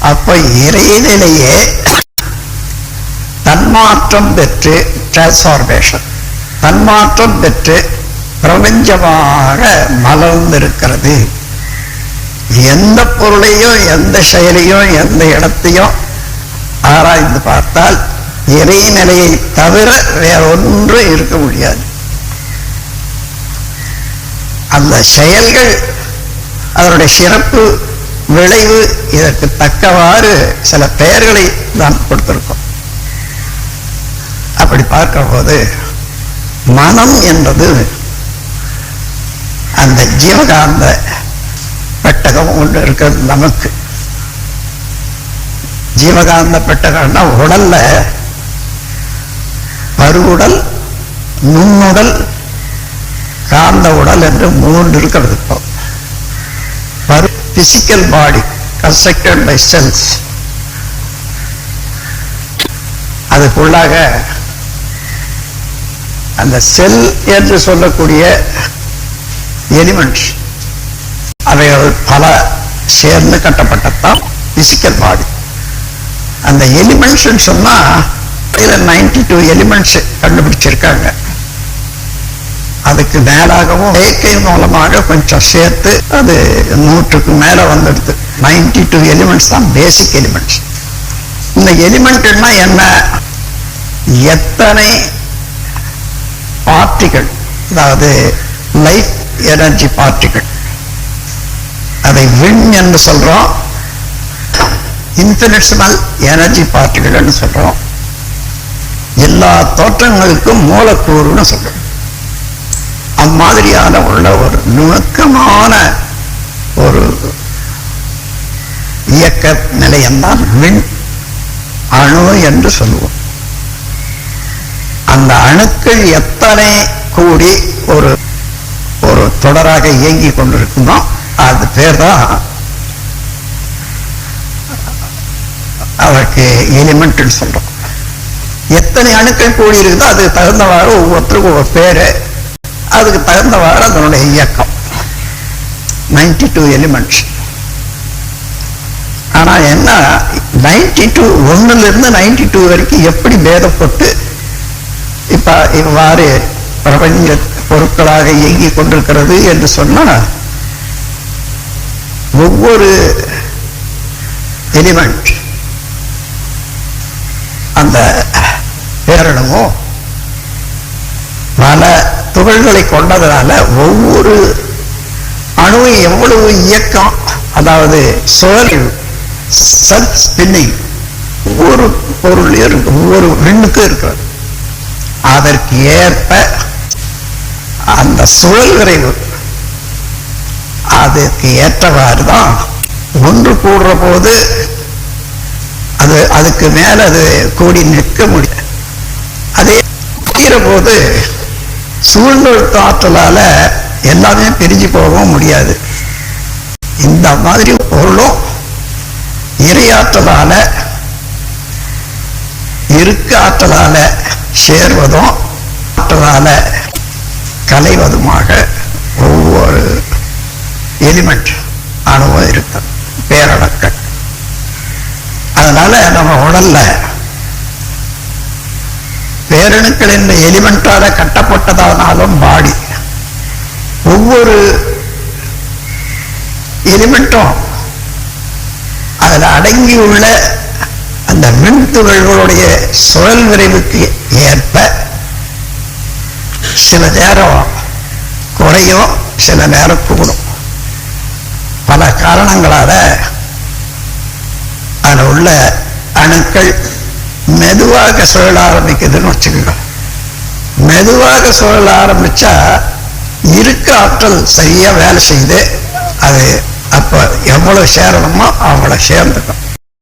அப்ப இறைநிலையே தன்மாற்றம் பெற்று டிரான்ஸ்ஃபார்மேஷன் தன்மாற்றம் பெற்று பிரபஞ்சமாக மலர்ந்திருக்கிறது. எந்த பொருளையும் எந்த செயலையும் எந்த இடத்தையும் ஆராய்ந்து பார்த்தால் இறைநிலையை தவிர வேற ஒன்றும் இருக்க முடியாது. அந்த செயல்கள் அதனுடைய சிறப்பு விளைவு இதற்கு தக்கவாறு சில பெயர்களை தான் கொடுத்திருக்கோம். அப்படி பார்க்கிற போது மனம் என்பது அந்த ஜீவகாந்த பெட்டகம் ஒன்று இருக்கிறது நமக்கு. ஜீவகாந்த பெட்டகம்னா உடல்ல பருவுடல் நுண்ணுடல் காந்த உடல் என்று மூன்று இருக்கிறது இப்போ. Physical body constructed by cells அதுக்குள்ளாக அந்த செல் என்று சொல்லக்கூடிய எலிமெண்ட்ஸ் அவைகள் பல சேர்ந்து கட்டப்பட்டதான் பிசிக்கல் பாடி அந்த எலிமெண்ட்ஸ் சொன்னா இதில் நைன்டி டூ எலிமெண்ட்ஸ் கண்டுபிடிச்சிருக்காங்க. அதுக்கு மேலாகவும் செயற்கை மூலமாக கொஞ்சம் சேர்த்து அது நூற்றுக்கு மேல வந்துடுது. நைன்டி டூ எலிமெண்ட்ஸ் தான் பேசிக் எலிமெண்ட்ஸ் இந்த எலிமெண்ட்னா என்ன? எத்தனை பார்ட்டிகள் அதாவது லைட் எனர்ஜி பார்ட்டிகள் அதை விண் என்று சொல்றோம். இன்டர்நேஷனல் எனர்ஜி பார்ட்டிகள்னு சொல்றோம். எல்லா தோற்றங்களுக்கும் மூலக்கூறுன்னு சொல்றோம். அம்மாதிரியான உள்ள ஒரு நுணுக்கமான ஒரு இயக்க நிலையம்தான் மின் அணு என்று சொல்லுவோம் அந்த அணுக்கள் எத்தனை கூடி ஒரு ஒரு தொடராக இயங்கி கொண்டிருக்குமோ அது பேர் தான் அதற்கு எலிமெண்ட்னு சொல்றோம். எத்தனை அணுக்கள் கூடி இருக்குதோ அதுக்கு தகுந்தவாறு ஒவ்வொருத்தருக்கும் ஒரு பேர் அதுக்கு தகுந்தவாறு அதனுடைய இயக்கம். நைன்டி டூ எலிமெண்ட்ஸ் ஆனா என்ன நைன்டி டூ ஒன்றுலேருந்து நைன்டி டூ வரைக்கும் எப்படி பேதப்பட்டு இப்போ இவ்வாறு பிரபஞ்ச பொருட்களாக இயங்கிக் கொண்டிருக்கிறது என்று சொன்னா ஒவ்வொரு எலிமெண்ட் அந்த பேரணுவும் பல துகள்களை கொண்டதுனால ஒவ்வொரு அணுவும் எவ்வளவு இயக்கம் அதாவது சுழல் செல்ஃப் ஸ்பின்னிங் ஒவ்வொரு பொருளையும் இருக்கு ஒவ்வொரு விண்ணுக்கும் இருக்கிறது. அதற்கு ஏற்ப அந்த சுழல் விரைவு அதுக்கு ஏற்றவாறு தான் ஒன்று கூடுற போது அது அதுக்கு மேல அது கூடி நிற்க முடியும் அதே போது சூழ்நிலை ஆற்றலால எல்லாமே பிரிஞ்சு போகவும் முடியாது. இந்த மாதிரி பொருளும் இறையாற்றலால இருக்க ஆற்றலால சேர்வதும் ஆற்றலால கலைவதுமாக ஒவ்வொரு எலிமெண்ட் அனுபவம் இருக்கு பேரடக்கம் அதனால நம்ம உடல்ல பேரணுக்கள் என்ற எலிமெண்டால கட்டப்பட்டதானாலும் பாடி ஒவ்வொரு எலிமெண்ட்டும் அதில் அடங்கியுள்ள அந்த மின்துகள்களுடைய சுழல் விரைவுக்கு ஏற்ப சில நேரம் குறையும் சில நேரம் கூடும். பல காரணங்களால அதில் உள்ள அணுக்கள் மெதுவாக சுழல ஆரம்பிக்குதுன்னு வச்சுக்கோங்க. மெதுவாக சுழல ஆரம்பிச்சா இருக்க ஆற்றல் சரியா வேலை செய்து அது அப்ப எவ்வளவு சேரணுமோ அவ்வளவு சேர்ந்துக்கும்.